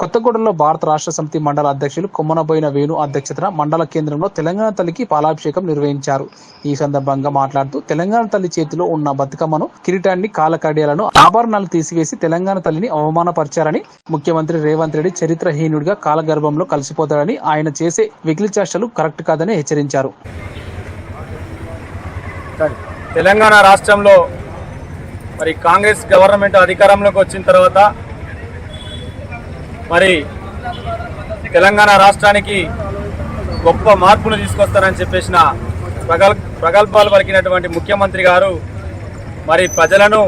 కొత్తగూడెంలో భారత రాష్ట్ర సమితి మండల అధ్యక్షులు కొమ్మనబోయిన వేణు అధ్యక్షతన మండల కేంద్రంలో తెలంగాణ తల్లికి పాలాభిషేకం నిర్వహించారు. ఈ సందర్భంగా మాట్లాడుతూ తెలంగాణ తల్లి చేతిలో ఉన్న బతుకమ్మను కిరీటాన్ని కాలకడియాలను ఆభరణాలు తీసివేసి తెలంగాణ తల్లిని అవమానపరిచారని ముఖ్యమంత్రి రేవంత్ రెడ్డి చరిత్రహీనుడిగా కాలగర్భంలో కలిసిపోతాడని ఆయన చేసే వికిలి చేష్టలు కరెక్ట్ కాదని హెచ్చరించారు. తెలంగాణ రాష్ట్రంలో మరి కాంగ్రెస్ గవర్నమెంట్ అధికారంలోకి వచ్చిన తర్వాత మరి తెలంగాణ రాష్ట్రానికి గొప్ప మార్పును తీసుకొస్తారని చెప్పేసిన ప్రగల్ ప్రగల్భాలు పలికినటువంటి ముఖ్యమంత్రి గారు మరి ప్రజలను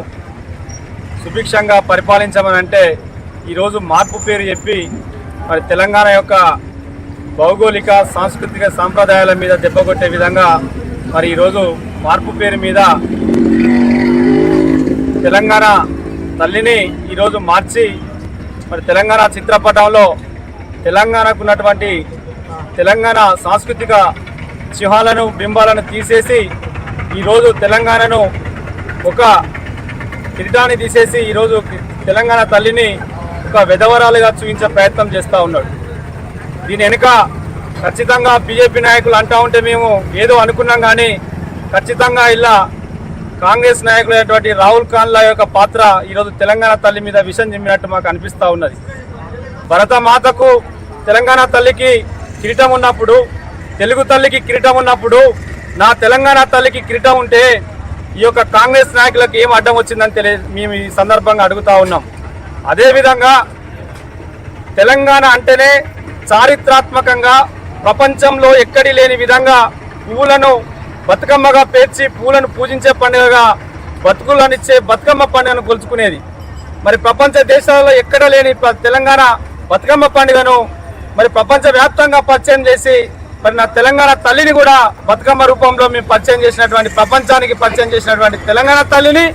సుభిక్షంగా పరిపాలించమని అంటే ఈరోజు మార్పు పేరు చెప్పి మరి తెలంగాణ యొక్క భౌగోళిక సాంస్కృతిక సాంప్రదాయాల మీద దెబ్బకొట్టే విధంగా మరి ఈరోజు మార్పు పేరు మీద తెలంగాణ తల్లిని ఈరోజు మార్చి మరి తెలంగాణ చిత్రపటంలో తెలంగాణకు ఉన్నటువంటి తెలంగాణ సాంస్కృతిక చిహాలను బింబాలను తీసేసి ఈరోజు తెలంగాణను ఒక కిరీటాన్ని తీసేసి ఈరోజు తెలంగాణ తల్లిని ఒక విధవరాలుగా చూపించే ప్రయత్నం చేస్తూ ఉన్నాడు. దీని వెనుక ఖచ్చితంగా బీజేపీ నాయకులు అంటూ ఉంటే మేము ఏదో అనుకున్నాం కానీ ఖచ్చితంగా ఇలా కాంగ్రెస్ నాయకులైనటువంటి రాహుల్ ఖాన్ల యొక్క పాత్ర ఈరోజు తెలంగాణ తల్లి మీద విషం చిమ్మినట్టు మాకు అనిపిస్తూ ఉన్నది. భరత మాతకు తెలంగాణ తల్లికి కిరీటం ఉన్నప్పుడు తెలుగు తల్లికి కిరీటం ఉన్నప్పుడు నా తెలంగాణ తల్లికి కిరీటం ఉంటే ఈ యొక్క కాంగ్రెస్ నాయకులకు ఏం అడ్డం వచ్చిందని తెలియ మేము ఈ సందర్భంగా అడుగుతా ఉన్నాం. అదేవిధంగా తెలంగాణ అంటేనే చారిత్రాత్మకంగా ప్రపంచంలో ఎక్కడి లేని విధంగా పువ్వులను బతుకమ్మగా పేర్చి పూలను పూజించే పండుగగా బతుకులనిచ్చే బతుకమ్మ పండుగను కొలుచుకునేది. మరి ప్రపంచ దేశాలలో ఎక్కడ లేని తెలంగాణ బతుకమ్మ పండుగను మరి ప్రపంచ వ్యాప్తంగా పరిచయం చేసి మరి నా తెలంగాణ తల్లిని కూడా బతుకమ్మ రూపంలో మేము పరిచయం చేసినటువంటి ప్రపంచానికి పరిచయం చేసినటువంటి తెలంగాణ తల్లిని